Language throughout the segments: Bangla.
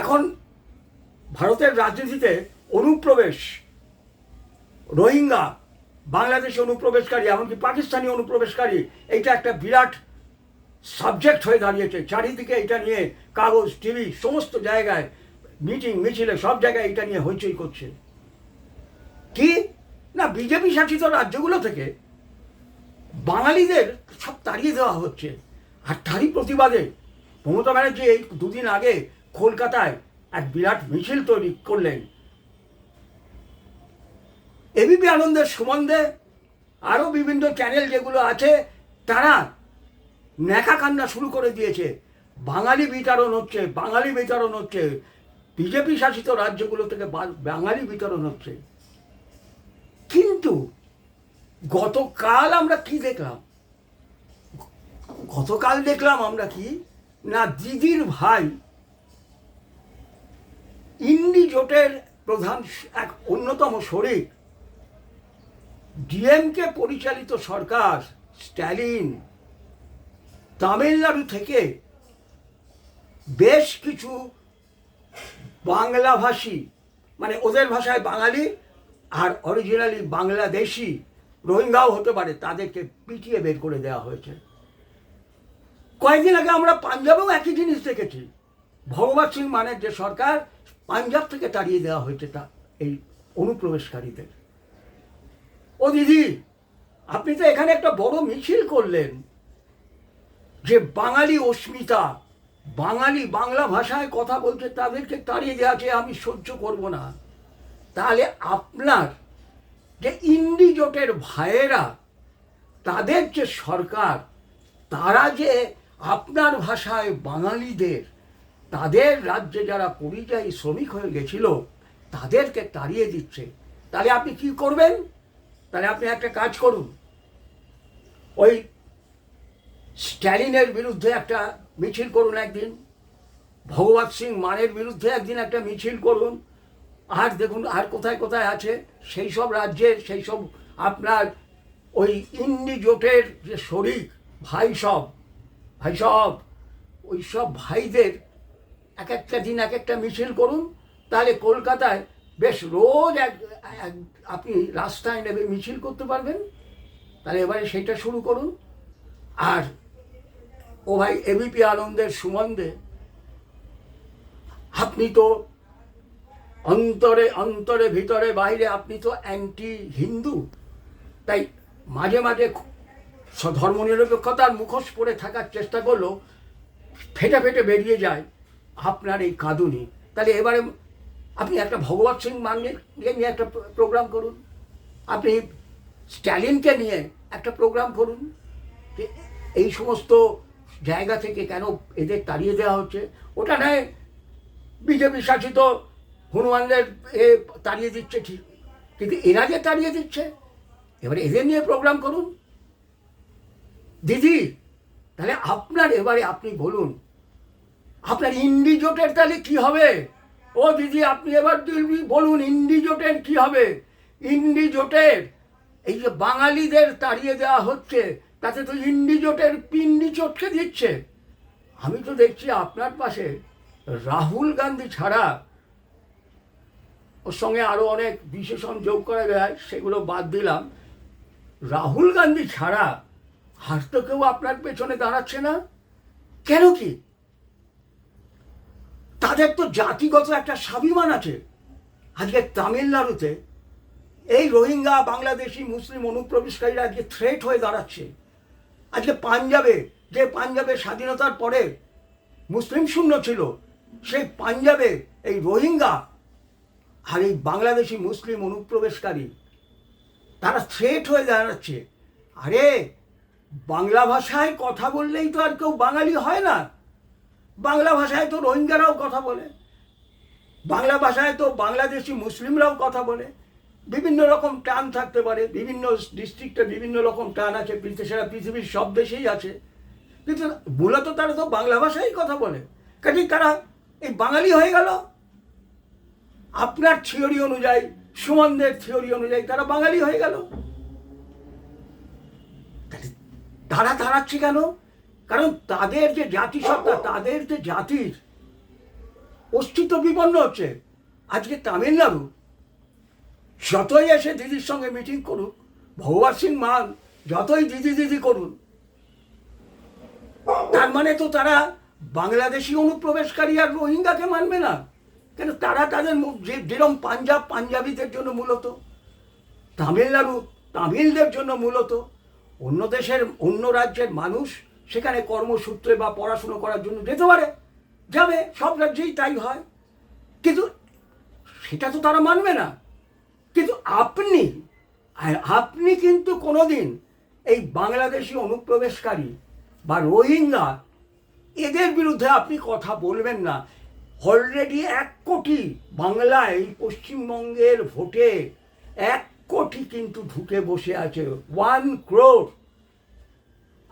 এখন ভারতের রাজনীতিতে অনুপ্রবেশ, রোহিঙ্গা, বাংলাদেশি অনুপ্রবেশকারী, এমনকি পাকিস্তানি অনুপ্রবেশকারী, এইটা একটা বিরাট সাবজেক্ট হয়ে দাঁড়িয়েছে। চারিদিকে এটা নিয়ে কাগজ, টিভি, সমস্ত জায়গায় মিটিং মিছিলে, সব জায়গায় এটা নিয়ে হইচই করছে। কি? না, বিজেপি শাসিত রাজ্যগুলো থেকে বাঙালিদের সব তাড়িয়ে দেওয়া হচ্ছে। আর তারই প্রতিবাদে মমতা ব্যানার্জি এই দুদিন আগে কলকাতায় এক বিরাট মিছিল তৈরি করলেন। এবিপি আনন্দের সম্বন্ধে আরও বিভিন্ন চ্যানেল যেগুলো আছে, তারা ন্যাকা কান্না শুরু করে দিয়েছে। বাঙালি বিতরণ হচ্ছে, বাঙালি বিতরণ হচ্ছে। বিজেপি শাসিত রাজ্যগুলো থেকে বাঙালি বিতরণ হচ্ছে। কিন্তু গতকাল আমরা কি দেখলাম? গতকাল দেখলাম আমরা কি? না, দিদির ভাই ইন্ডি জোটের প্রধান এক অন্যতম শরিক, ডিএমকে পরিচালিত সরকার স্ট্যালিন, তামিলনাড়ু থেকে বেশ কিছু বাংলাভাষী মানে ওদের ভাষায় বাঙালি আর অরিজিনালি বাংলাদেশি রোহিঙ্গাও হতে পারে, তাদেরকে পিটিয়ে বের করে দেওয়া হয়েছে। কয়েকদিন আগে আমরা পাঞ্জাবেও একই জিনিস দেখেছি। ভগবত সিং মানের যে সরকার পাঞ্জাব থেকে তাড়িয়ে দেওয়া হয়েছে তা, এই অনুপ্রবেশকারীদের। ও দিদি, আপনি তো এখানে একটা বড় মিছিল করলেন, যে বাঙালি অস্মিতা, বাঙালি বাংলা ভাষায় কথা বলছে তাদেরকে তাড়িয়ে দেওয়াকে আমি সহ্য করব না। তাহলে আপনার যে ইন্ডি জোটের ভাইয়েরা, তাদের যে সরকার, তারা যে আপনার ভাষায় বাঙালিদের তাদের রাজ্যে যারা পরিযায়ী শ্রমিক হয়ে গেছিল, তাদেরকে তাড়িয়ে দিচ্ছে। তাহলে আপনি কি করবেন? তাহলে আপনি একটা কাজ করুন। ওই স্ট্যালিনের বিরুদ্ধে একটা মিছিল করুন একদিন। ভগবত সিং মানের বিরুদ্ধে একদিন একটা মিছিল করুন। আর দেখুন, আর কোথায় কোথায় আছে, সেই সব রাজ্যের, সেই সব আপনার ওই ইন্ডি জোটের যে শরিক, ভাই সব ভাই সব, ওই সব ভাইদের এক একটা দিন এক একটা মিছিল করুন, তাহলে কলকাতায় বেশ রোজ এক আপনি রাস্তায় নেবে মিছিল করতে পারবেন। তাহলে এবারে সেটা শুরু করুন। আর ও ভাই এবিপি আনন্দের সুমন্দে, আপনি তো অন্তরে অন্তরে, ভিতরে, বাইরে আপনি তো অ্যান্টি হিন্দু তাই মাঝে মাঝে ধর্মনিরপেক্ষতার মুখোশ পরে থাকার চেষ্টা করলেও ফেটে ফেটে বেরিয়ে যায়। আপনার এই কাঁদুনি। তাহলে এবারে আপনি একটা ভগবত সিং মানকে নিয়ে একটা প্রোগ্রাম করুন। আপনি স্ট্যালিনকে নিয়ে একটা প্রোগ্রাম করুন। এই সমস্ত জায়গা থেকে কেন এদের তাড়িয়ে দেওয়া হচ্ছে? ওটা নয়, বিজেপি শাসিত হনুমানদের এ তাড়িয়ে দিচ্ছে ঠিক। কিন্তু এরা যে তাড়িয়ে দিচ্ছে, এবারে এদের নিয়ে প্রোগ্রাম করুন। দিদি, তাহলে আপনার এবারে আপনি বলুন আপনার ইন্ডি জোটের তাহলে কি হবে? ও দিদি, আপনি এবার বলুন, ইন্ডি জোটের কি হবে? ইন্ডি জোটের, এই যে বাঙালিদের তাড়িয়ে দেওয়া হচ্ছে, তাতে তো ইন্ডি জোটের পিন্ডি চটকে দিচ্ছে। আমি তো দেখছি আপনার পাশে রাহুল গান্ধী ছাড়া ওর সঙ্গে আরও অনেক বিশেষণ যোগ করা যায়, সেগুলো বাদ দিলাম। রাহুল গান্ধী ছাড়া আর তো কেউ আপনার পেছনে দাঁড়াচ্ছে না। কেন কি? তাদের তো জাতিগত একটা স্বাভিমান আছে। আজকে তামিলনাড়ুতে এই রোহিঙ্গা, বাংলাদেশি, মুসলিম অনুপ্রবেশকারীরা আজকে থ্রেট হয়ে দাঁড়াচ্ছে। আজকে পাঞ্জাবে, যে পাঞ্জাবে স্বাধীনতার পরে মুসলিম শূন্য ছিল, সেই পাঞ্জাবে এই রোহিঙ্গা আর এই বাংলাদেশি, মুসলিম অনুপ্রবেশকারী, তারা থ্রেট হয়ে দাঁড়াচ্ছে। আরে, বাংলা ভাষায় কথা বললেই তো আর কেউ বাঙালি হয় না। বাংলা ভাষায় তো রোহিঙ্গারাও কথা বলে। বাংলা ভাষায় তো বাংলাদেশি মুসলিমরাও কথা বলে। বিভিন্ন রকম টান থাকতে পারে, বিভিন্ন ডিস্ট্রিক্টে বিভিন্ন রকম টান আছে সারা পৃথিবীর সব দেশেই আছে। কিন্তু মূলত তারা তো বাংলা ভাষায় কথা বলে। কাজে তারা এই বাঙালি হয়ে গেল। আপনার থিওরি অনুযায়ী, সুমনদের থিওরি অনুযায়ী তারা বাঙালি হয়ে গেল। তারা দাঁড়াচ্ছে কেন? কারণ তাদের যে জাতিসত্তা তাদের যে জাতির অস্তিত্ব বিপন্ন হচ্ছে, আজকে তামিলনাড়ু যতই এসে দিদির সঙ্গে মিটিং করুক ভগবান সিং মান যতই দিদি দিদি করুন, তার মানে তো তারা বাংলাদেশি অনুপ্রবেশকারী আর রোহিঙ্গাকে মানবে না। কেন তারা তাদের যে যেরকম পাঞ্জাব পাঞ্জাবিদের জন্য মূলত, তামিলনাড়ু তামিলদের জন্য মূলত, অন্য দেশের, অন্য রাজ্যের মানুষ সেখানে কর্মসূত্রে বা পড়াশুনো করার জন্য যেতে পারে, যাবে, সব রাজ্যেই তাই হয়। কিন্তু সেটা তো তারা মানবে না। কিন্তু আপনি আপনি কিন্তু কোনোদিন এই বাংলাদেশি অনুপ্রবেশকারী বা রোহিঙ্গা, এদের বিরুদ্ধে আপনি কথা বলবেন না। অলরেডি এক কোটি বাংলায় পশ্চিমবঙ্গের ভোটে এক কোটি কিন্তু ঢুকে বসে আছে। ওয়ান ক্রোড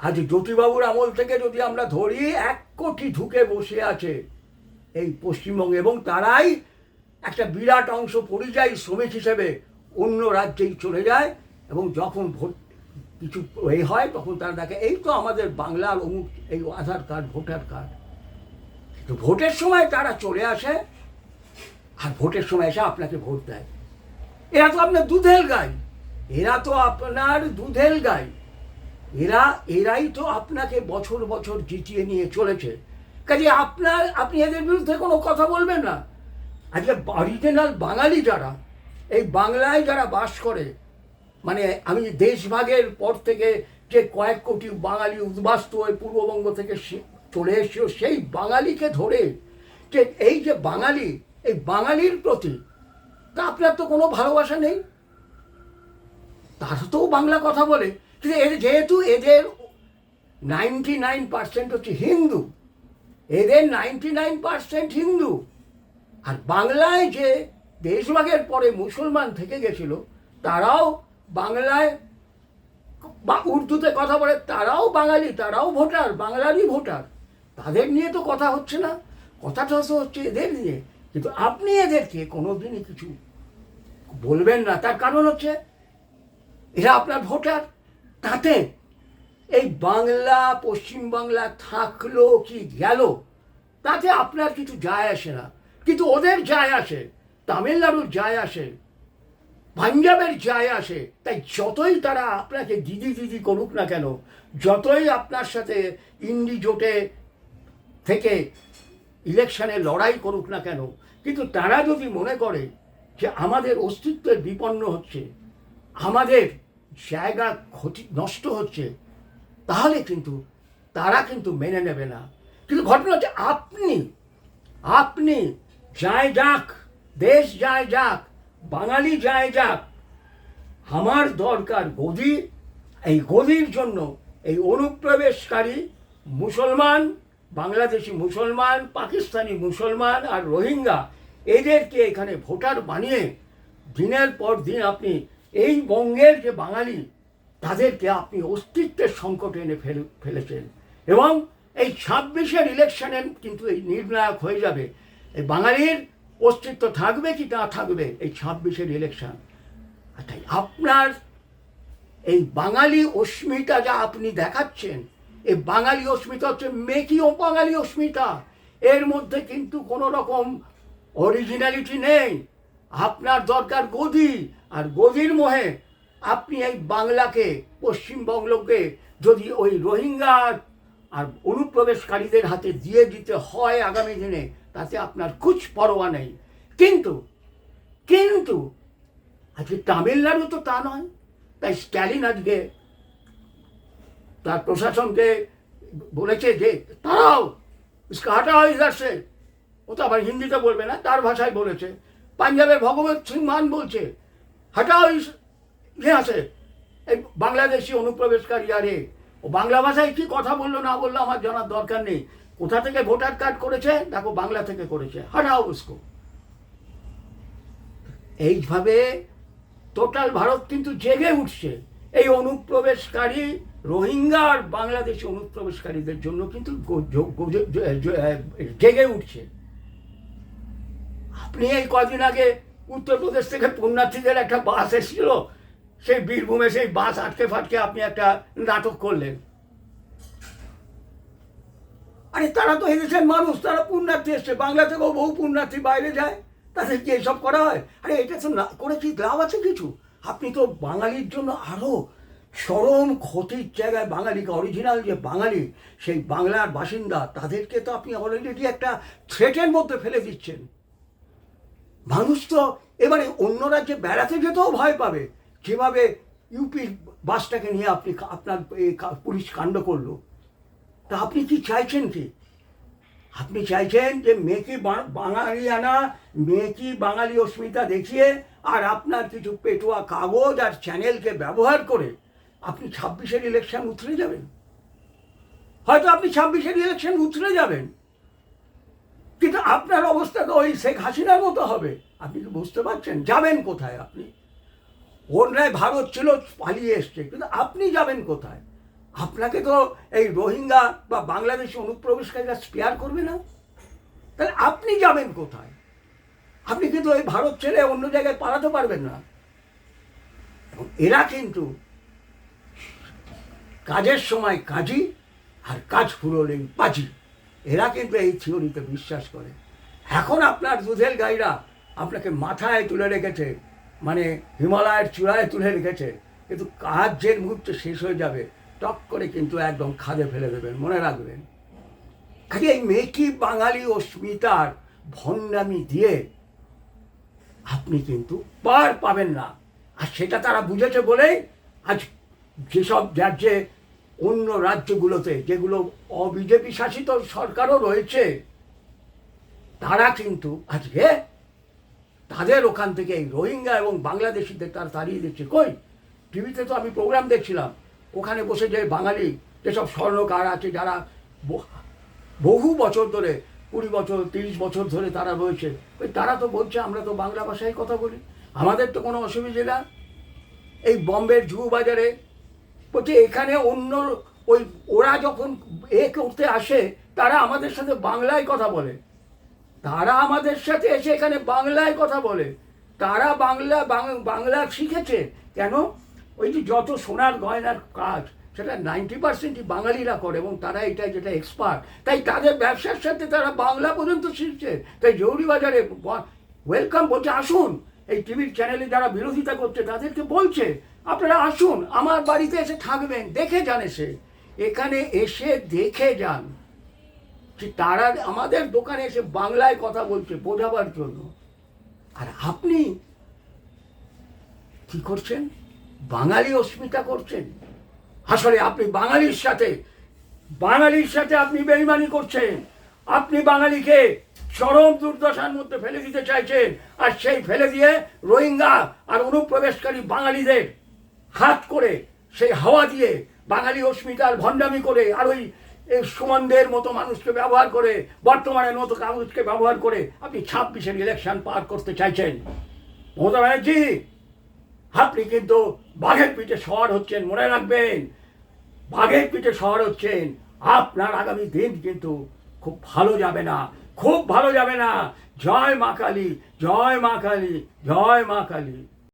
আজ জ্যোতিবাবুর আমল থেকে যদি আমরা ধরি, এক কোটি ঢুকে বসে আছে এই পশ্চিমবঙ্গে এবং তারাই একটা বিরাট অংশ পরিযায়ী শ্রমিক হিসেবে অন্য রাজ্যেই চলে যায় এবং যখন ভোট কিছু এই হয়, তখন তারা দেখে, এই তো আমাদের বাংলার অমুক এই আধার কার্ড, ভোটার কার্ড। কিন্তু ভোটের সময় তারা চলে আসে আর ভোটের সময় এসে আপনাকে ভোট দেয়। এরা তো আপনার দুধেল গাই। এরা তো আপনার দুধেল গাই। এরা, এরাই তো আপনাকে বছর বছর জিতিয়ে নিয়ে চলেছে। কাজে আপনার, আপনি এদের বিরুদ্ধে কোনো কথা বলবেন না। আজকে অরিজিনাল বাঙালি যারা, এই বাংলায় যারা বাস করে মানে আমি দেশভাগের পর থেকে যে কয়েক কোটি বাঙালি উদ্বাস্ত হয়ে পূর্ববঙ্গ থেকে চলে এসেছিল, সেই বাঙালিকে ধরে যে এই যে বাঙালি, এই বাঙালির প্রতি তা আপনার তো কোনো ভালোবাসা নেই। তারা তো বাংলা কথা বলে। যেহেতু এদের নাইনটি নাইন পার্সেন্ট হচ্ছে হিন্দু, এদের নাইনটি নাইন পার্সেন্ট হিন্দু। আর বাংলায় যে দেশভাগের পরে মুসলমান থেকে গেছিল, তারাও বাংলায় বা উর্দুতে কথা বলে, তারাও বাঙালি, তারাও ভোটার বাংলারই ভোটার। তাদের নিয়ে তো কথা হচ্ছে না, কথাটা তো হচ্ছে এদের নিয়ে। কিন্তু আপনি এদেরকে কোনো দিনই কিছু বলবেন না, তার কারণ হচ্ছে এরা আপনার ভোটার। তাতে এই বাংলা পশ্চিমবাংলা থাকল কি গেল, তাতে আপনার কিছু যায় আসে না। কিন্তু ওদের যায় আসে, তামিলনাড়ুর যায় আসে, পাঞ্জাবের যায় আসে। তাই যতই তারা আপনাকে দিদি দিদি করুক না কেন, যতই আপনার সাথে ইন্ডি জোটে থেকে ইলেকশনে লড়াই করুক না কেন, কিন্তু তারা যদি মনে করে যে আমাদের অস্তিত্বের বিপন্ন হচ্ছে, আমাদের জায়গা ক্ষতি নষ্ট হচ্ছে, তাহলে কিন্তু তারা কিন্তু মেনে নেবে না। কিন্তু ঘটনা হচ্ছে আপনি আপনি যায় যাক, দেশ যায় যাক, বাঙালি যায় যাক, আমার দরকার গদি, এই গদির জন্য এই অনুপ্রবেশকারী মুসলমান, বাংলাদেশি মুসলমান, পাকিস্তানি মুসলমান আর রোহিঙ্গা, এদেরকে এখানে ভোটার বানিয়ে দিনের পর দিন আপনি এই বঙ্গের যে বাঙালি, তাদেরকে আপনি অস্তিত্বের সংকটে এনে ফেলে, ফেলেছেন। এবং এই ছাব্বিশের ইলেকশনে কিন্তু এই নির্ণায়ক হয়ে যাবে। এই বাঙালির অস্তিত্ব থাকবে কি না থাকবে এই ছাব্বিশের ইলেকশন তাই আপনার এই বাঙালি অস্মিতা যা আপনি দেখাচ্ছেন, এই বাঙালি অস্মিতা হচ্ছে মেকি ও বাঙালি অস্মিতা। এর মধ্যে কিন্তু কোনো রকম অরিজিনালিটি নেই। আপনার দরকার গদি আর গভীর মোহে আপনি এই বাংলাকে, পশ্চিমবঙ্গকে যদি ওই রোহিঙ্গা আর অনুপ্রবেশকারীদের হাতে দিয়ে দিতে হয় আগামী দিনে, তাতে আপনার কুচ পরোয়া নেই। কিন্তু কিন্তু আজকে তামিলনাড়ু তো তা নয়। তাই স্ট্যালিন আজকে তার প্রশাসনকে বলেছে যে তারাও হাটা হয়ে যাচ্ছে ও তো আবার হিন্দিতে বলবে না, তার ভাষায় বলেছে। পাঞ্জাবের ভগবত সিং মান বলছে হটাও ইহা সে এই বাংলাদেশি অনুপ্রবেশকারী আরে ও বাংলা ভাষায় কি কথা বলল না বলল আমার জানার দরকার নেই কোথা থেকে ভোটার কার্ড করেছে দেখো বাংলা থেকে করেছে হটাও উসকো এইভাবে টোটাল ভারত কিন্তু জেগে উঠছে এই অনুপ্রবেশকারী রোহিঙ্গা আর বাংলাদেশি অনুপ্রবেশকারীদের জন্য কিন্তু জেগে উঠছে আপনি এই কদিন আগে উত্তরপ্রদেশ থেকে পুণ্যার্থীদের একটা বাস এসেছিল। সেই বীরভূমে সেই বাস আটকে ফাটকে আপনি একটা নাটক করলেন। আরে তারা তো এদেশের মানুষ, তারা পুণ্যার্থী এসছে। বাংলা থেকেও বহু পুণ্যার্থী বাইরে যায়। তাদেরকে এসব করা হয়? আরে এটা তো না করে কি লাভ আছে কিছু? আপনি তো বাঙালির জন্য আরও চরম ক্ষতির জায়গায় বাঙালিকে অরিজিনাল যে বাঙালি, সেই বাংলার বাসিন্দা, তাদেরকে তো আপনি অলরেডি একটা থ্রেটের মধ্যে ফেলে দিচ্ছেন। মানুষ তো এবারে অন্য রাজ্যে বেড়াতে যেতেও ভয় পাবে। যেভাবে ইউপির বাসটাকে নিয়ে আপনি আপনার পুলিশ কাণ্ড করল। তা আপনি কি চাইছেন কি? আপনি চাইছেন যে মেয়েকে বা- বাঙালিয়ানা মেয়েকি বাঙালি অস্মিতা দেখিয়ে আর আপনার কিছু পেটুয়া কাগজ আর চ্যানেলকে ব্যবহার করে আপনি ছাব্বিশের ইলেকশন উতরে যাবেন। হয়তো আপনি ছাব্বিশের ইলেকশন উতরে যাবেন। কিন্তু আপনার অবস্থা তো ওই শেখ হাসিনার মতো হবে। আপনি কি বুঝতে পারছেন, যাবেন কোথায় আপনি? অন্যায় ভারত ছিল, পালিয়ে এসছে, কিন্তু আপনি যাবেন কোথায়? আপনাকে তো এই রোহিঙ্গা বা বাংলাদেশি অনুপ্রবেশকারীরা স্পেয়ার করবে না? তাহলে আপনি যাবেন কোথায়? আপনি কিন্তু এই ভারত ছেড়ে অন্য জায়গায় পালাতে পারবেন না। এবং এরা কিন্তু কাজের সময় কাজী আর কাজ ফুরোলেই পাজি। এরা কিন্তু এই থিওরিতে বিশ্বাস করে। এখন আপনার দুধের গাইরা আপনাকে মাথায় তুলে রেখেছে মানে হিমালয়ের চূড়ায় তুলে রেখেছে, কিন্তু কাজ যে মুহূর্তে শেষ হয়ে যাবে, টক করে কিন্তু একদম খাদে ফেলে দেবেন, মনে রাখবেন। কাজে এই মেকি বাঙালি ও অস্মিতার ভণ্ডামি দিয়ে আপনি কিন্তু পার পাবেন না। আর সেটা তারা বুঝেছে বলেই আজ যেসব রাজ্যে অন্য রাজ্যগুলোতে, যেগুলো অবিজেপি শাসিত সরকারও রয়েছে, তারা কিন্তু আজকে তাদের ওখান থেকে এই রোহিঙ্গা এবং বাংলাদেশিদের তারা তাড়িয়ে দিচ্ছে। কই? টিভিতে তো আমি প্রোগ্রাম দেখছিলাম। ওখানে বসে যে বাঙালি, যেসব স্বর্ণকার আছে, যারা বহু বছর ধরে, কুড়ি বছর, তিরিশ বছর ধরে তারা রয়েছে ওই তারা তো বলছে, আমরা তো বাংলা ভাষায় কথা বলি। আমাদের তো কোনো অসুবিধে না। এই বম্বের জুহু বাজারে বলছে, এখানে অন্য ওই, ওরা যখন এ করতে আসে, তারা আমাদের সাথে বাংলায় কথা বলে। তারা আমাদের সাথে এসে এখানে বাংলায় কথা বলে। তারা বাংলা বাংলা শিখেছে। কেন? ওই যে যত সোনার গয়নার কাজ, সেটা নাইনটি পার্সেন্টই বাঙালিরা করে এবং তারা এটা যেটা এক্সপার্ট তাই তাদের ব্যবসার সাথে তারা বাংলা পর্যন্ত শিখছে। তাই জৌরি বাজারে ওয়েলকাম বলছে, আসুন। এই টিভির চ্যানেলে যারা বিরোধিতা করছে, তাদেরকে বলছে আপনারা আসুন, আমার বাড়িতে এসে থাকবেন, দেখে যান এসে। এখানে এসে দেখে যান। যে তারা আমাদের দোকানে এসে বাংলায় কথা বলছে বোঝাবার জন্য। আর আপনি কি করছেন? বাঙালি অস্মিতা করছেন? আসলে আপনি বাঙালির সাথে বাঙালির সাথে আপনি বেইমানি করছেন। আপনি বাঙালিকে চরম দুর্দশার মধ্যে ফেলে দিতে চাইছেন, আর সেই ফেলে দিয়ে রোহিঙ্গা আর অনুপ্রবেশকারী বাঙালিদের হাত করে সেই হাওয়া দিয়ে বাঙালি অস্মিতার ভণ্ডামি করে আর ওই সুমনদের মতো মানুষকে ব্যবহার করে, বর্তমানের মতো কাগজকে ব্যবহার করে আপনি ছাব্বিশের ইলেকশন পার করতে চাইছেন। মমতা ব্যানার্জি, আপনি কিন্তু বাঘের পিঠে শহর হচ্ছেন, মনে রাখবেন। বাঘের পিঠে শহর হচ্ছেন, আপনার আগামী দিন কিন্তু খুব ভালো যাবে না, খুব ভালো যাবে না। জয় মা কালী, জয় মা কালী, জয় মা কালী।